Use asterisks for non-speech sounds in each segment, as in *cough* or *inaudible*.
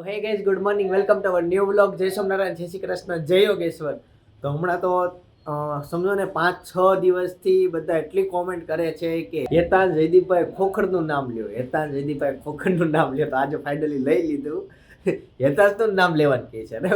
તો hey guys good morning welcome to our new blog જય સોમનારાયણ જય શ્રી કૃષ્ણ, જય યોગેશ્વર. તો હમણાં તો સમજો ને, પાંચ, છ દિવસથી બધા એટલી કોમેન્ટ કરે છે કે હેતાન જયદીપભાઈ ખોખરનું નામ લ્યો. હેતાન જયદીપભાઈ ખોખરનું નામ લ્યો. તો આજે ફાઇનલી લઈ લીધું. હેતાસનું નામ લેવાનું કહે છે. અને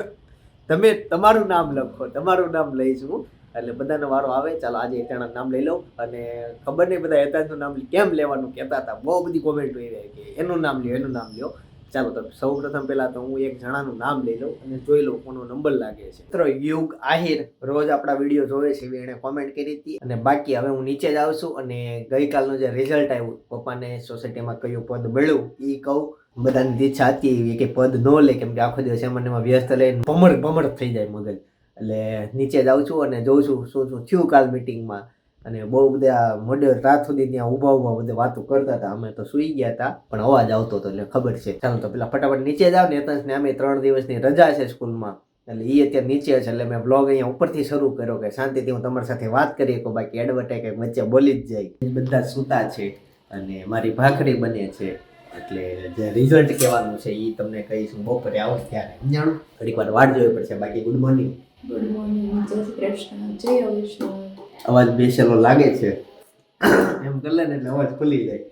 તમે તમારું નામ લખો. તમારું નામ લઈશું એટલે બધાનો વારો આવે. ચાલો આજે એક નામ લઈ લઉં. અને ખબર નહીં બધા હેતાજનું નામ કેમ લેવાનું કહેતા હતા. બહુ બધી કોમેન્ટ હોય કે એનું નામ લ્યો, એનું નામ લ્યો. ચાલો તો સૌ પ્રથમ પહેલા તો હું એક જણાનું નામ લઈ લઉં અને જોઈ લઉં કોનો નંબર લાગે છે. મિત્રો, યુગ, આહિર, રોજ આપણા વીડિયો જોવે છે એણે કોમેન્ટ કરી હતી અને બાકી હવે હું નીચે જ આવશું અને ગઈકાલનું જે રિઝલ્ટ આવ્યું, પપ્પાને સોસાયટીમાં કયું પદ મળ્યું એ કહું. બધાની ઈચ્છા હતી એવી કે પદ ન લે, કેમ કે આખો દિવસ એમાં એમાં વ્યસ્ત લઈને ભમર ભમર થઈ જાય મગજ. એટલે નીચે જ આવું છું અને જોઉં છું શું શું થયું કાલ મિટિંગમાં અને બહુ બધા મોડે રાત સુધી ત્યાં ઊભા ઊભા બધા વાતો કરતા હતા. અમે તો સુઈ ગયા હતા, પણ અવાજ આવતો હતો એટલે ખબર છે. ચાલો તો પેલા ફટાફટ નીચે જાવ ને ને અમે ત્રણ દિવસની રજા છે સ્કૂલમાં. એટલે એ અત્યારે નીચે છે, એટલે મેં બ્લોગ અહીંયા ઉપરથી શરૂ કર્યો કે શાંતિથી હું તમારી સાથે વાત કરી શકું, બાકી એડવર્ટાઈ કંઈક વચ્ચે બોલી જ જાય. બધા સૂતા છે અને મારી ભાખરી બને છે. એટલે જે રિઝલ્ટ કહેવાનું છે એ તમને કહીશ. બપોરે આવો ત્યારે. જાણું ઘડીક વાર વાટ જોવી પડશે. બાકી ગુડ મોર્નિંગ ગુડ મોર્નિંગ જય શ્રી કૃષ્ણ. જય યોગેશ્વર અવાજ બેસેલો લાગે છે. એમ કરી લે ને એટલે અવાજ ખુલી જાય.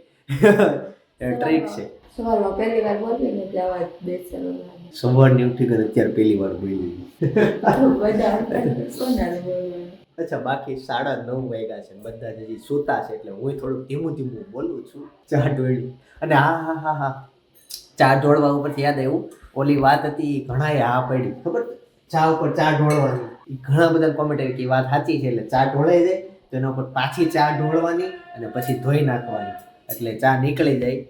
એ ટ્રીક છે. સવારમાં પહેલી વાર બોલીએ ને એટલે અવાજ બેસેલો લાગે. સવારની ઉઠી કરે અત્યારે પહેલી વાર બોલી અચ્છા બાકી સાડા નવ વાગ્યા છે બધા હજી સૂતા છે એટલે હું થોડુંક ધીમું ધીમું બોલું છું. ચા ઢોળ્યું અને હા હા હા હા. ચા ઢોળવા ઉપરથી યાદ આવ્યું? ઓલી વાત હતી ઘણાએ હા પડી. ખબર? ચા ઉપર ચા ઢોળવાની. ઘણા બધા કોમેન્ટ આવી કે વાત સાચી છે એટલે ચા ઢોળાઈ જાય તો એના ઉપર પાછી ચા ઢોળવાની અને પછી ધોઈ નાખવાની. એટલે ચા નીકળી જાય.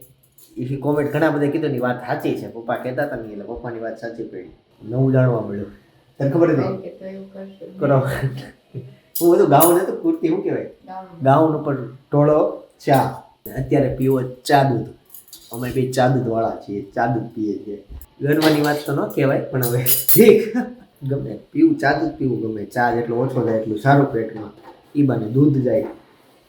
એવી કોમેન્ટ ઘણા બધા કીધું ની વાત સાચી છે. પપ્પા કહેતા હતા ને એટલે પપ્પાની વાત સાચી પડી. નવું જાણવા મળ્યું. તને ખબર હતી કરશું. કરો. હું બધું ગાઉન હતું કુર્તી શું કહેવાય? ગાઉન. ઉપર ટોળો ચા. અત્યારે પીવો ચા દૂધ. અમે બી ચા દૂધ વાળા છીએ ચા દૂધ પીએ છીએ. ગણવાની વાત તો ન કહેવાય પણ હવે ઠીક. ગમે. પીવું, ચા દૂધ પીવું ગમે. ચા જેટલો ઓછો જાય એટલું સારું પેટમાં. એ બાને, દૂધ જાય.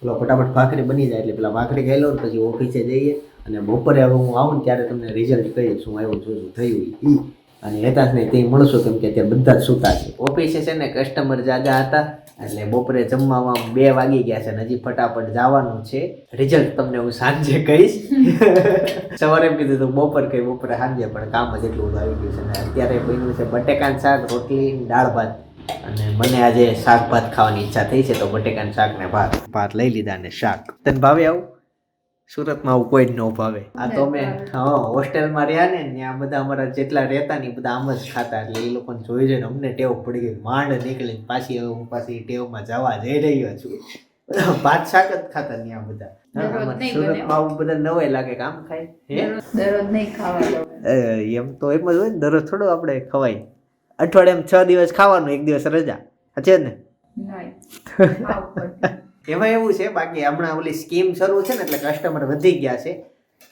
પેલો ફટાફટ ભાખરી બની જાય એટલે પેલા ભાખરી ખાઈ લો ને પછી ઓફિસે જઈએ. અને બપોરે હવે હું આવું ને ત્યારે તમને રિઝલ્ટ કહીશ, હું આવ્યો શું શું થયું ઈ. અને હેતાશને તે મળશો કેમ કે અત્યારે બધા જ સૂતા છે. ઓફિસે છે ને કસ્ટમર જાજા હતા એટલે બપોરે જમવામાં બે વાગી ગયા છે અને હજી ફટાફટ જવાનું છે. રિઝલ્ટ તમને હું સાંજે કહીશ. *laughs* સવારે એમ કીધું તું બપોર કઈ બપોરે સાંજે પણ કામ જ એટલું આવી ગયું છે ને અત્યારે બન્યું છે બટેકાનું શાક રોટલી દાળ ભાત. અને મને આજે શાક ભાત ખાવાની ઈચ્છા થઈ છે તો બટેકાનું શાક ને ભાત. ભાત લઈ લીધા ને શાક. તને ભાવે આવું? સુરતમાં આવું કોઈ જ ન ભાવે. આ તો અમે હા હોસ્ટેલમાં રહ્યા ને ત્યાં બધા અમારા જેટલા રહેતા ને બધા આમ જ ખાતા. એટલે એ લોકોને જોઈ જોઈને અમને ટેવ પડી ગઈ. માંડ નીકળી પાછી હવે હું પાછી ટેવમાં જવા જઈ રહ્યો છું. ભાત શાક જ ખાતા ત્યાં બધા. લાગે કામ આમ ખાય. દરરોજ ખાવા એમ તો એમ જ હોય ને દરરોજ થોડું આપણે ખવાય. અઠવાડિયામાં છ દિવસ ખાવાનું એક દિવસ રજા. છે ને. એમાં એવું છે, બાકી હમણાં ઓલી સ્કીમ શરૂ છે ને, એટલે કસ્ટમર વધી ગયા છે,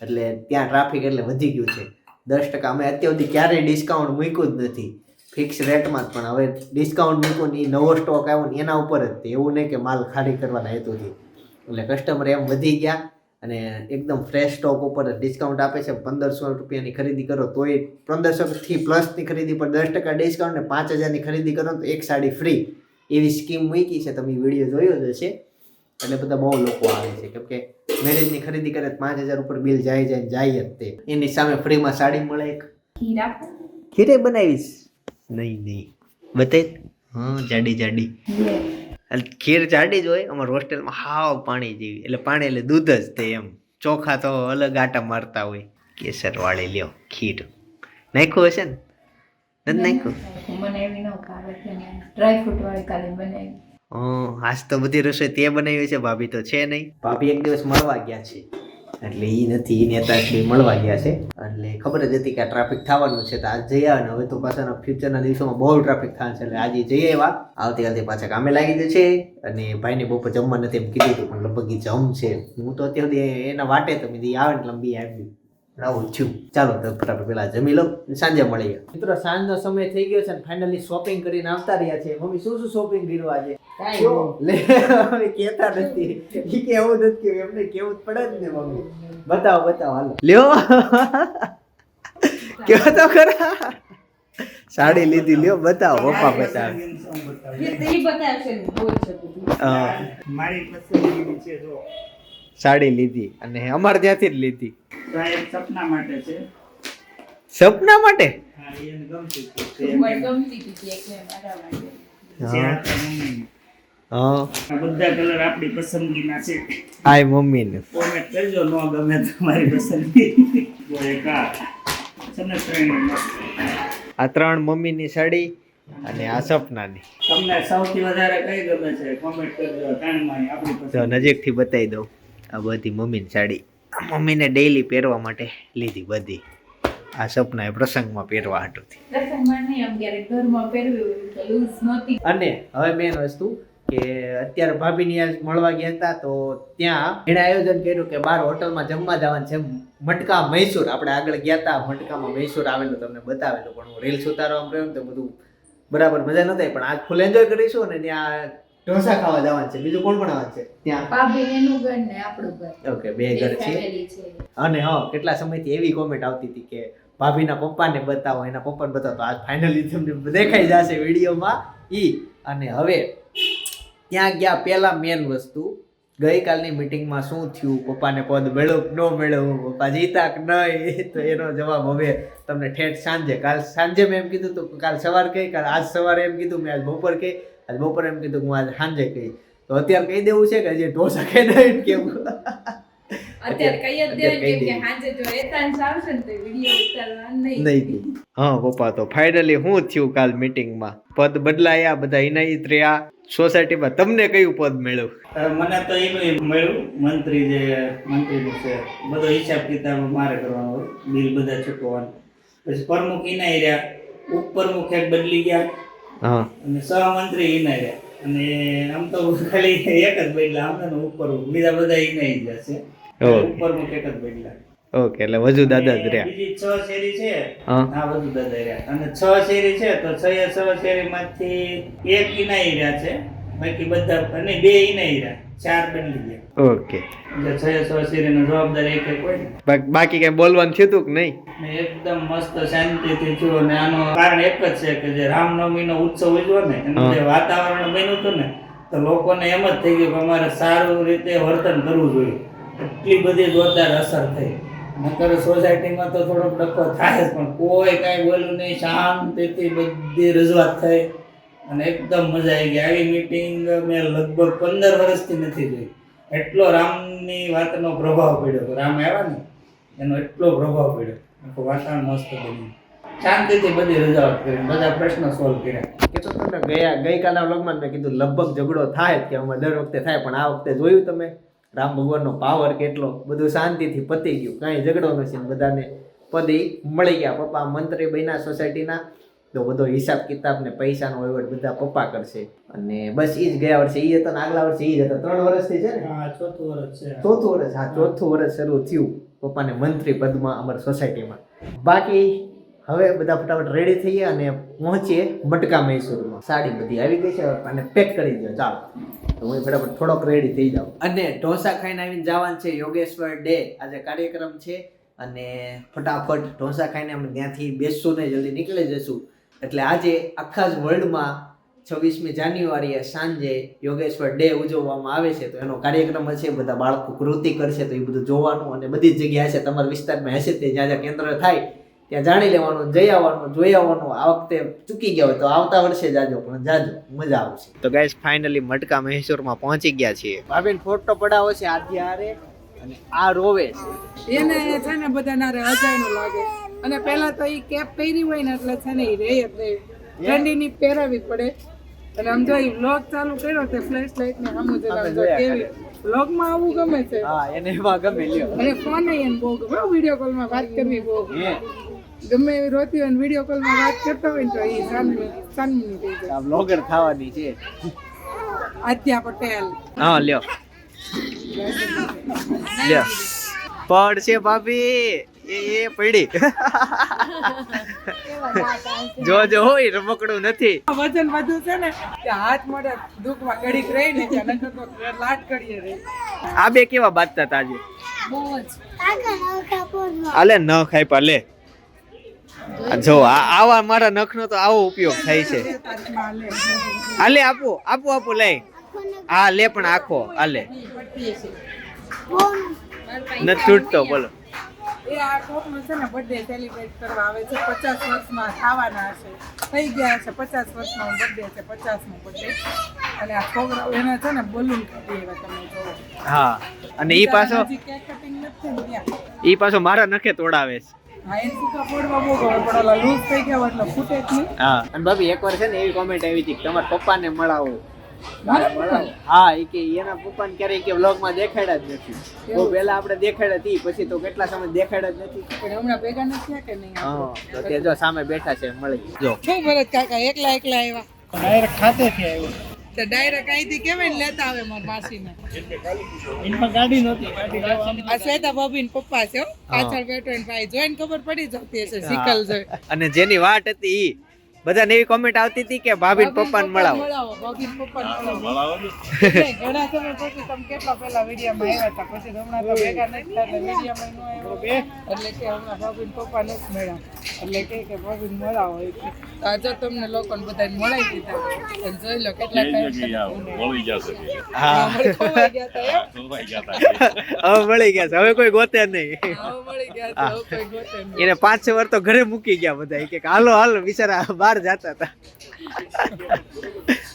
એટલે ત્યાં ટ્રાફિક એટલે વધી ગયું છે. દસ ટકા અમે અત્યાર સુધી ક્યારેય ડિસ્કાઉન્ટ મૂક્યું જ નથી. ફિક્સ રેટમાં જ, પણ હવે ડિસ્કાઉન્ટ મૂક્યું ને એ નવો સ્ટોક આવ્યો ને એના ઉપર જ એવું નહીં કે માલ ખાલી કરવાના હેતુથી. એટલે કસ્ટમર એમ વધી ગયા અને એકદમ ફ્રેશ સ્ટોક ઉપર ડિસ્કાઉન્ટ આપે છે. પંદરસો રૂપિયાની ખરીદી કરો તોય પંદરસોથી પ્લસની ખરીદી પર દસ ટકા ડિસ્કાઉન્ટ ને પાંચ હજારની ખરીદી કરો તો એક સાડી ફ્રી એવી સ્કીમ મૂકી છે. તમે વીડિયો જોયો જ હશે. એટલે બધા બહુ લોકો આવે છે. કેમ કે મેરેજની ખરીદી કરે પાંચ હજાર ઉપર બિલ જાય જાય ને જાય જ તે. એની સામે ફ્રીમાં સાડી મળે એક. ખીરા ખીરે બનાવીશ. નહીં નહીં. બતાવી હા જાડી જાડી. એટલે ખીર જાડી જ હોય. અમારા હોસ્ટેલમાં હાવ પાણી જેવી. એટલે પાણી એટલે દૂધ જ તે એમ. ચોખા તો અલગ આટા મારતા હોય. કેસર વાળી લ્યો ખીર. નાખ્યું હશે ને? નથી નાખ્યું? મને એવી ન ડ્રાય ફ્રૂટ વાળી કાલે બનાવી. આજ તો બધી રસોઈ તે બનાવી છે, ભાભી તો છે નહીં. ભાભી એક દિવસ મળવા ગયા છે. એટલે એ નથી એ નેતા એટલે મળવા ગયા છે. એટલે ખબર જ હતી કે ટ્રાફિક થવાનું છે, તો આજ જઈ આવે હવે તો પાછાના ફ્યુચરના દિવસોમાં બહુ ટ્રાફિક થવાનું છે, એટલે આજે જઈ આવ્યા. આવતીકાલથી પાછા કામે લાગી જશે. છે અને ભાઈને બપોર જમવા નથી એમ કીધું હતું, પણ લગભગ જમ છે. હું તો અત્યાર એના વાટે તો મેં આવે ને લંબી આવી આવું થયું ચાલો તો ફટાફટ પેલા જમી લો સાંજે મળીએ. મિત્રો સાંજનો સમય થઈ ગયો છે ને ફાઇનલી શોપિંગ કરીને આવતા રહ્યા છે મમ્મી શું શું શોપિંગ કર્યું આજે? લે અમે નથી. ઈ કે નથી કેવું એમને કેવું જ પડે જ ને મમ્મી. બતાવો બતાવો હાલો. લ્યો. કેવો તો ખરા? સાડી લીધી લ્યો બતાવો પપ્પા બતાવે. મારી છે જો. સાડી લીધી અને અમારે ત્યાંથી જ લીધી. તો આ એક સપના માટે છે. સપના માટે? હા આ તો મમ્મીની. હા. આ બધા કલર આપણી પસંદગીના છે. આય મમ્મીને. કોમેન્ટ કરજો ન ગમે તમારી પસંદગી. આ ત્રણ મમ્મીની સાડી અને આ સપનાની. તમને સૌથી વધારે કઈ ગમે છે? કોમેન્ટ કરજો આપણી પસંદ નજીકથી બતાવી દઉં. આ બધી મમ્મીની સાડી. મમ્મીને ડેઈલી પહેરવા માટે લીધી બધી. આ સપના એ પ્રસંગમાં પહેરવા હાટુથી અને હવે મેન વસ્તુ કે અત્યારે ભાભીની ત્યાં મળવા ગયા હતા તો ત્યાં એણે આયોજન કર્યું કે બાર હોટલમાં જમવા જવાનું છે મટકા મૈસૂર. આપણે આગળ ગયા હતા મટકામાં મૈસૂર આવેલું તમને બતાવેલું પણ હું રીલ્સ ઉતારવા પ્રયોગ તો બધું બરાબર મજા નહોતી પણ આજ ફૂલ એન્જોય કરીશું અને ત્યાં ઢોસા ખાવા જવાનું છે બીજું કોણ કોણ આવવાનું છે? ત્યાં? ભાભી એનું ઘર ને આપણું ઘર. ઓકે બે ઘર છે. અને હા કેટલા સમયથી એવી કોમેન્ટ આવતી હતી કે ભાભીના પપ્પાને બતાવો એના પપ્પાને બતાવો. આજ ફાઇનલી તમને દેખાઈ જશે વિડીયોમાં ઈ. અને હવે ત્યાં ગયા પહેલા મેન વસ્તુ. ગઈકાલની મિટિંગમાં શું થયું? પપ્પાને પદ મેળવું, ન મેળવું, પપ્પા જીતા કે નહીં? તો એનો જવાબ હવે તમને ઠેઠ સાંજે, કાલ સાંજે મેં એમ કીધું તો, કાલ સવાર કહી, કાલ આજ સવારે એમ કીધું, મેં આજ બપોર કહી, આજ બપોરે એમ કીધું હું આજ સાંજે કહી. તો અત્યારે કહી દેવું છે કે હજી ઢોસા કે નહીં કેવું? અત્યારે કઈ જ દેવાય કે દઈએ. જો એતાંશ આવશે ને તો વીડિયો ઉતારવા નહીં. નહીં હા પપ્પા તો ફાઇનલી શું થયું કાલ મીટિંગમાં પદ બદલાયા બધા ઇનાયત રહ્યા. સોસાયટીમાં તમને કયું પદ મળ્યું? મને તો એનું મળ્યું. મંત્રી જે મંત્રીનું છે બધો હિસાબ કિતાબ મારે કરવાનો હોય બિલ બધા ચૂકવવાનું. પછી પ્રમુખ ઇનાય રહ્યા ઉપપ્રમુખ એક બદલી ગયા. હા. અને સહમંત્રી ઇનાય રહ્યા. અને આમ તો ખાલી એક જ બદલા આમ ઉપર બીજા બધા ઇનાય ગયા છે ઓકે. મુખ એક જ બદલા ઓકે એટલે વજુ દાદા જ રહ્યા. બીજી છ શેરી છે. હા. વજુ દાદા રહ્યા. અને છ શેરી છે તો છ એ છ શેરીમાંથી એક ઇનાઈ રહ્યા છે. બાકી બધા અને બે ઇનાઈ રહ્યા. ચાર બદલી ગયા. ઓકે એટલે છ શેરીનો જવાબદારી એક ને. બાક- કઈ બોલવાનું થયું હતું કે નહીં? એકદમ મસ્ત શાંતિથી થયું અને આનું કારણ એક જ છે કે જે રામનવમીનો ઉત્સવ ઉજવો ને એનું જે વાતાવરણ બન્યું હતું ને તો લોકોને એમ જ થઈ ગયું કે અમારે સારું રીતે વર્તન કરવું જોઈએ. એટલી બધી જોરદાર અસર થઈ. નકર સોસાયટીમાં તો થોડોક ડખો થાય જ, પણ કોઈ કાંઈ બોલ્યું નહીં, શાંતિથી બધી રજૂઆત થઈ. અને એકદમ મજા આવી ગઈ. આવી મીટિંગ મેં લગભગ પંદર વર્ષથી નથી જોઈ. એટલો રામની વાતનો પ્રભાવ પડ્યો રામ આવ્યા ને, એનો એટલો પ્રભાવ પડ્યો. આખું વાતાવરણ મસ્ત બન્યું. શાંતિથી બધી રજૂઆત કરી, બધા પ્રશ્નો સોલ્વ કર્યા. કે તો તમને ગયા, ગઈકાલના વ્લોગમાં મેં કીધું, લગભગ ઝઘડો થાય કે અમે દર વખતે થાય, પણ આ વખતે જોયું તમે? રામ ભગવાનનો પાવર કેટલો બધું શાંતિથી પતી ગયું. કાંઈ ઝઘડો નથી બધાને પદી મળી ગયા. પપ્પા મંત્રી બન્યા સોસાયટીના. તો બધો હિસાબ કિતાબ ને પૈસાનો વહીવટ બધા પપ્પા કરશે. અને બસ એ જ ગયા વર્ષે. એ હતા આગલા વર્ષે એ જ હતા. ત્રણ વર્ષથી છે ને? ચોથું વર્ષ છે. ચોથું વર્ષ. હા ચોથું વર્ષ શરૂ થયું પપ્પાને મંત્રી પદમાં અમારી સોસાયટીમાં. બાકી હવે બધા ફટાફટ રેડી થઈએ અને પહોંચીએ મટકા મૈસૂરમાં. સાડી બધી આવી ગઈ છે. અને પેક કરી દો ચાલો. તો હું ફટાફટ થોડોક રેડી થઈ જાઉં. અને ઢોસા ખાઈને આવીને જવાનું છે યોગેશ્વર ડે. આજે કાર્યક્રમ છે અને ફટાફટ ઢોસા ખાઈને અમે ત્યાંથી બેસશું ને જલ્દી નીકળી જશું. એટલે આજે આખા જ વર્લ્ડમાં છવ્વીસમી જાન્યુઆરીએ સાંજે યોગેશ્વર ડે ઉજવવામાં આવે છે. તો એનો કાર્યક્રમ હશે, બધા બાળકો કૃતિ કરશે તો એ બધું જોવાનું અને બધી જ જગ્યા હશે. તમારા વિસ્તારમાં હશે તે જ્યાં જ્યાં કેન્દ્ર થાય ત્યાં જાણી લેવાનું જઈ આવવાનું જોઈ આવવાનું. આ વખતે ચૂકી ગયા હોય તો આવતા વર્ષે જાજો પણ જાજો મજા આવશે. તો ગાઈસ ફાઇનલી મટકા મહેસુરમાં પહોંચી ગયા છીએ. ભાભીન ફોટો પડાવો છે આદ્ય હારે અને આ રોવે છે. એને છે ને બધા ના અજાયણું લાગે. અને પહેલા તો એ કેપ પહેરી હોય ને એટલે છે ને એ રહે જ ઠંડીની પહેરાવી પડે. અને આમ જો ઈ વ્લોગ ચાલુ કર્યો તે ફ્લેશ લાઇટ ને આમ જો કેવી આવું ગમે છે? હા એને એમાં ગમે લ્યો. અને ફોન એને બહુ ગમે. વીડિયો કોલમાં વાત કરવી બહુ ગમે. ગમે એવી રોતી હોય વીડિયો કોલમાં વાત કરતો હોય ને તો એ સાનમુની સાનમુની થઈ જાય. બ્લોગર થવાની છે. આદ્યા પટેલ. હા લ્યો. લ્યો. પડ છે ભાભી. એ એ પડી. જો જો હોય રમકડું નથી. વજન વધુ છે ને હાથ મોઢે દુખમાં ઘડીક રહી ને ત્યાં નકર તો લાટ કરીએ રહી. આ બે કેવા બાતતા તાજી બહુ જ. આલે ન ખાઈ પા લે. આ જો આ- આવા મારા નખનો તો આવો ઉપયોગ થાય છે. આલે. આ આપો આપો આપો લે હા લે પણ આખો આલે નથી તૂટતો બોલો. આ આ હા અને ઈ પાછો ઈ પાછો મારા નખે તોડાવે છે. હા. અને ભાભી એકવાર છે ને એવી કોમેન્ટ આવી હતી તમારા પપ્પાને મળાવો. હા એ કે એના પપ્પાને ક્યારેય કે વ્લોગમાં દેખાડ્યા જ નથી. બહુ પહેલા આપણે દેખાડ્યા હતી પછી તો કેટલા સમય દેખાડ્યા જ નથી. પણ હમણાં ભેગા નથી કે નહીં? હા તો તે જો સામે બેઠા છે મળી. જો. શું ભરત કાકા એકલા એકલા આવ્યા? ડાયરેક્ટ આવ્યો. તો ડાયરેક્ટ અહીંથી કેવાય ને લેતા આવે મારા માસીને. એમાં ગાડી નહોતી આ શ્વેતા ભાભી પપ્પા છે પાછળ બેઠો ને ભાઈ. જોઈને ખબર પડી જતી હશે સિકલ જોઈ. અને જેની વાટ હતી ઈ બધાને એવી કોમેન્ટ આવતી હતી કે ભાભી પપ્પાને મળાવો. મળાવો મળાવો. ઘણા સમય પછી તમે કેટલા પહેલા વિડીયોમાં આવ્યા હતા? પછી હમણાં તો ભેગા નથી થયા એટલે નો આવ્યો. એટલે કે હમણાં ભાભીને પપ્પા નથી મળ્યા. એટલે કે કે ભાભીને મળાવો. તો આ તમને લોકોને બધાને મળાવી દીધા અને જોઈ લો કેટલા મળી જશે હા. ગયા હતા. હવે મળી ગયા છે. હવે કોઈ ગોતે નહીં. હવે મળી ગયા હવે કોઈ ગોતે નહીં. એને પાંચ છ વાર તો ઘરે મૂકી ગયા બધા. કે હાલો હાલો બિચારા બહાર જતા હતા.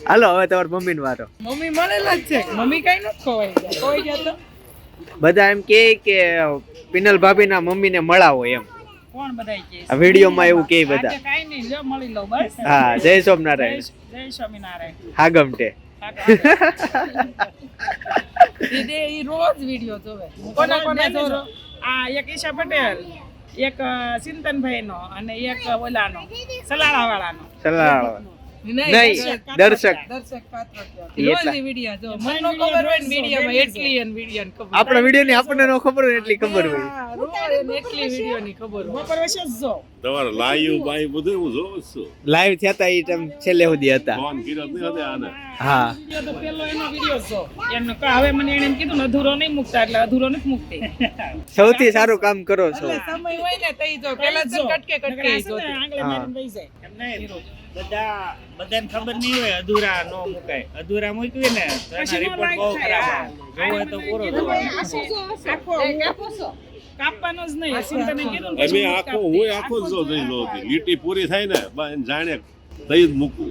હાલો હવે તમારા મમ્મી વારો. મમ્મી મળેલા જ છે. મમ્મી કઈ નથી ખોવાઈ ગયા. ખોવાઈ તો? બધા એમ કે કે પિનલ ભાભીના મમ્મીને મળાવો એમ. કોણ બધાય કે? વિડિયો માં એવું કે બધા. કઈ નહીં લ્યો મળી લો બસ. હા જય સોમનારાયણ જય જય સ્વામિનારાયણ. હા ગમટે દીદી એ રોજ વિડિયો જોવે. કોના કોના જોરો આ એક ઈશા પટેલ. એક અ, ચિંતનભાઈ નો અને એક ઓલાનો સલાળા વાળાનો સલાહ નહીં દર્શક આપણા વીડિયો ની આપણને ખબર હોય એટલી ખબર હોય. એટલી વીડિયો ની ખબર હોય. તમારે લાઈવ બાયું બધું હું જોઉં છું. લાઈવ થયા હતા એ ટાઈમ છેલ્લે સુધી હતા. ફોન કર્યો નહીં હતો આને. હા. તો પેલો એનો વિડિયો છો. કા હવે મને એને કીધું અધૂરો નહીં મૂકતા એટલે અધૂરો નથી મૂકતી. સૌથી સારું કામ કરો છો. એટલે સમય હોય ને તઈ જો પેલા જ કટકે કટકે જો આંગળે હા. મારીને બેસી જાય. એમ નહીં. બધા બધાને ખબર નહીં હોય અધૂરા નો મુકાય. અધૂરા મૂકવી ને રિપોર્ટ બહુ ખરાબ જોવે તો પૂરો આખો કાપવાનો જ નહીં ચિંતને કીધું ને અમે આખો. હું આખો જ જો જઈ લો લીટી પૂરી થાય ને જાણે તઈ જ મૂકવું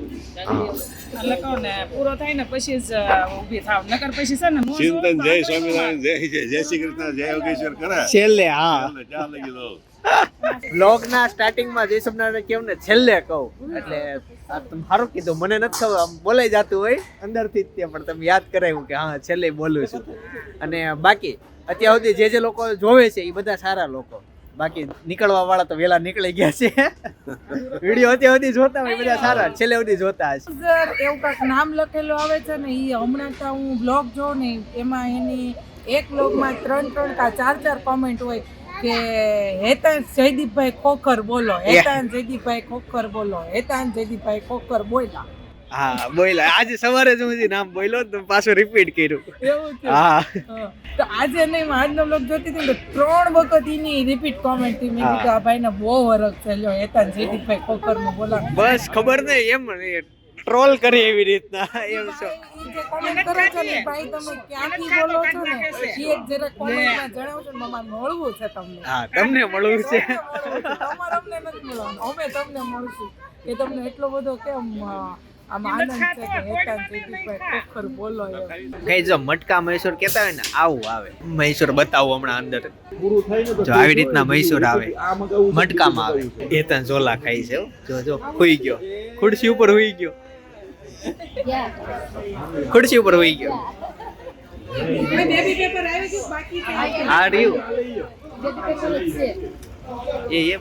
એટલે કહું ને પૂરો થાય ને પછી જ ઊભી થાવ નકર પછી છે ને ચિંતન જય સ્વામિનારાયણ જય જય જય શ્રી કૃષ્ણ જય યોગેશ્વર કરે છેલ્લે હા ચાલ ચાલે કીધું બ્લોગ ના સ્ટાર્ટિંગમાં જય સોમનારાયણ કેવું ને છેલ્લે કહું. એટલે સારું કીધું, મને નથી ખબર, આમ બોલાઈ જતું હોય, અંદરથી જ તે પણ તમે યાદ કરાવ્યું કે હા, છેલ્લે બોલું છું. અને બાકી, અત્યાર સુધી જે જે લોકો જોવે છે, એ બધા સારા લોકો. બાકી નીકળવા વાળા તો વેલા નીકળી ગયા છે. વીડિયો અત્યાર સુધી જોતા હોય બધા સારા, છેલ્લે સુધી જોતા હશે. એવું કાંક નામ લખેલું આવે છે ને એ હમણાં તો હું બ્લોગ જોઉં ને, એમાં એની એક બ્લોગમાં ત્રણ ત્રણ કા ચાર ચાર કોમેન્ટ હોય. કે હેતાન જયદીપભાઈ ખોખર બોલો હેતાન જયદીપભાઈ ખોખર બોલો હેતાન જયદીપભાઈ ખોખર બોલ્યા. હા બોલ્યા. આજે સવારે જ હું નામ બોલ્યો તો પાછું રિપીટ કર્યું. હા. તો આજે નહીં આજનો બ્લોગ જોતી હતી તો ત્રણ વખત એની રિપીટ કોમેન્ટથી મેં કીધું આ ભાઈને બહુ હરખ છે હેતાન જયદીપભાઈ ખોખરનું બોલા બસ ખબર નહીં એમ ટ્રોલ કરી એવી રીતના. એમ છો. જે કરો છો ને ભાઈ તમે ક્યાંથી બોલો છો ને એક જરા કોમેન્ટમાં જણાવજો ને મામા મળવું છે તમને. હા તમને મળવું છે. તમારે અમને નથી મળવાનું. અમે તમને મળશું. કે તમને એટલો બધો કેમ મટકા મૈસૂર કેતા હોય ને આવું આવે. મૈસૂર બતાવું હમણાં અંદર. જો આવી રીતના મૈસૂર આવે. મટકામાં આવે. એ તન ઝોલા ખાઈ છે જો જો હુઈ ગયો. ખુરશી ઉપર હુઈ ગયો. ખુરશી ઉપર વહી ગયો. રહ્યું. એ એ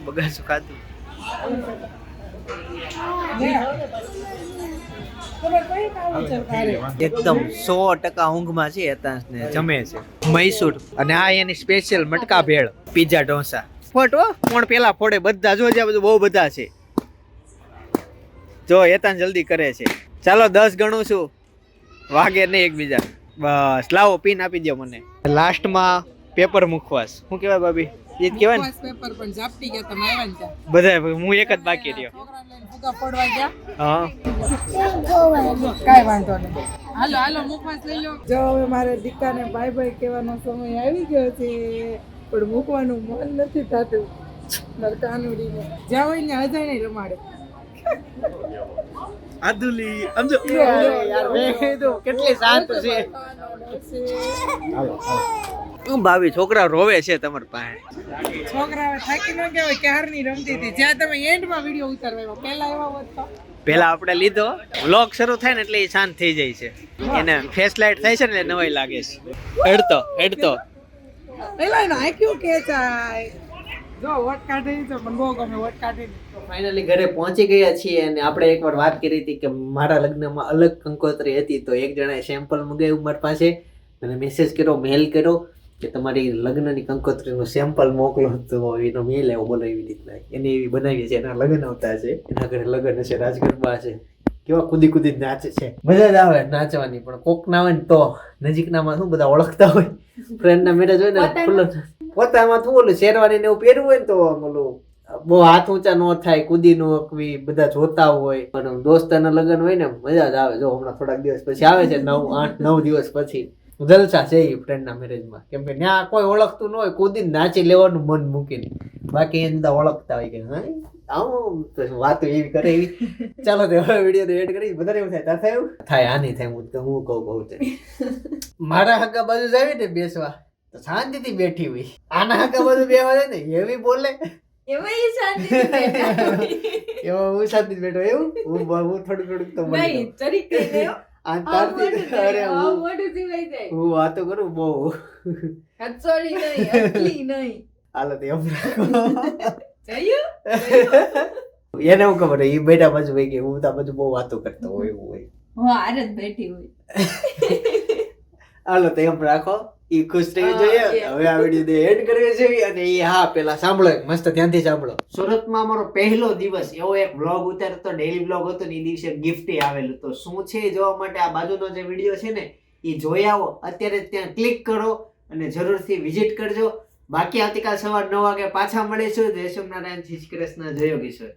તારે? એકદમ સો ટકા ઊંઘમાં છે હેતાંશ ને જમે છે. મૈસૂર અને આ એની સ્પેશિયલ મટકા ભેળ પીઝા ઢોસા. ફોટો હો કોણ પેલા ફોડે? બધા જો બધું બહુ બધા છે. જો હેતાન જલ્દી કરે છે. ચાલો દસ ગણું છું. વાગે નહીં એકબીજા. બસ લાવો પીન આપી દો મને. લાસ્ટમાં પેપર મુખવાસ શું કહેવાય ભાભી? એ જ કહેવાય ને? પેપર પણ ઝાપટી ગયા તમે આવ્યા ને બધા હું એક જ બાકી રહ્યો. ફુગા ફોડવા ગયા. હા. કાંઈ વાંધો નહીં. હાલો હાલો મુખવાસ લઈ લો. જો હવે મારે દીકાને બાય બાય કહેવાનો સમય આવી ગયો છે પણ મૂકવાનું મન નથી થતું. નરકાનુડીને. જ્યાં હોય ને અજાણે રમાડે. આદુલી સમજો? યાર મેં કેટલી શાંત છે. હું ભાભી છોકરા રોવે છે તમારી પાસે. છોકરા હવે થાકી ન ગયા હોય ક્યારની રમતી હતી? જ્યાં તમે એન્ડમાં વીડિયો ઉતારવા આવ્યા પહેલા એવા હોત તો? પેલા આપણે લીધો. વ્લોગ શરૂ થાય ને એટલે એ શાંત થઈ જાય છે. એને ફેસ લાઇટ થાય છે ને એટલે નવાઈ લાગે છે. હેડતો હેડતો. પેલા એનો આઈક્યુ કે ચાય જો વટ કાઢી તો મને બહુ ગમે વટ કાઢી ફાઇનલી ઘરે પહોંચી ગયા છીએ અને આપણે એકવાર વાત કરી હતી કે મારા લગ્નમાં અલગ કંકોત્રી હતી તો એક જણાએ સેમ્પલ મંગાવ્યું મારી પાસે અને મેસેજ કર્યો મેલ કર્યો કે તમારી લગ્નની કંકોત્રીનું સેમ્પલ મોકલો. તો એનો મેલ એવો બોલો એવી રીતના એને એવી બનાવી છે એના લગ્ન આવતા છે એના ઘરે લગ્ન હશે રાજગરબા છે કેવા કુદી કુદી નાચે છે. મજા જ આવે નાચવાની પણ કોક ના હોય ને તો નજીકનામાં શું બધા ઓળખતા હોય. *laughs* ફ્રેન્ડના મેરેજ હોય ને ફૂલ પોતામાં તું ઓલું શેરવાની ને એવું પહેરવું હોય ને તો ઓલું બહુ હાથ ઊંચા ન થાય કુદી નો અકવી બધા જોતા હોય. પણ દોસ્તાના લગ્ન હોય ને મજા જ આવે. જો હમણાં થોડાક દિવસ પછી આવે છે નવ આઠ નવ દિવસ પછી. જલસા છે એ ફ્રેન્ડના મેરેજમાં કેમ કે ત્યાં કોઈ ઓળખતું ન હોય કુદીને નાચી લેવાનું મન મૂકીને. બાકી એ બધા ઓળખતા હોય કે હા આવું તો વાતો એવી કરે એવી? ચાલો તે હવે વીડિયો એડ કરી બધાને એવું થાય થાય એવું? થાય આની થાય હું તો હું કહું કહું *laughs* મારા હગા બાજુ જ આવી ને બેસવા. તો શાંતિથી બેઠી હોય. આના હગા બધું બેવા ને એવી બોલે. એમાં હું શાંતિ બેઠો એવું? હું હું થોડું થોડુંક તો નહીં. તરીક અરે હું વાતો કરું બહુ. હથોડી નહીં. હાલો તો એમ એને હું ખબર એ બેઠા બાજુ હોય કે હું તા બાજુ બહુ વાતો કરતો હોય એવું હોય. હું બેઠી હોય. હાલો તો એમ રાખો. ઈ ખુશ થઈ જોઈએ. હવે આ વીડિયો એન્ડ કરીએ છે અને એ હા પેલા સાંભળો મસ્ત ધ્યાનથી સાંભળો. સુરતમાં અમારો પહેલો દિવસ એવો એક બ્લોગ ઉતારતો ડેઈલી બ્લોગ હતો ને એ દિવસે ગિફ્ટ આવેલું. તો શું છે એ જોવા માટે આ બાજુનો જે વીડિયો છે ને એ જોઈ આવો. અત્યારે ત્યાં ક્લિક કરો અને જરૂરથી વિઝિટ કરજો. બાકી આવતીકાલ સવાર નવ વાગે પાછા મળીશું. જય સોમનારાયણ શ્રી કૃષ્ણ જય યોગેશ્વર.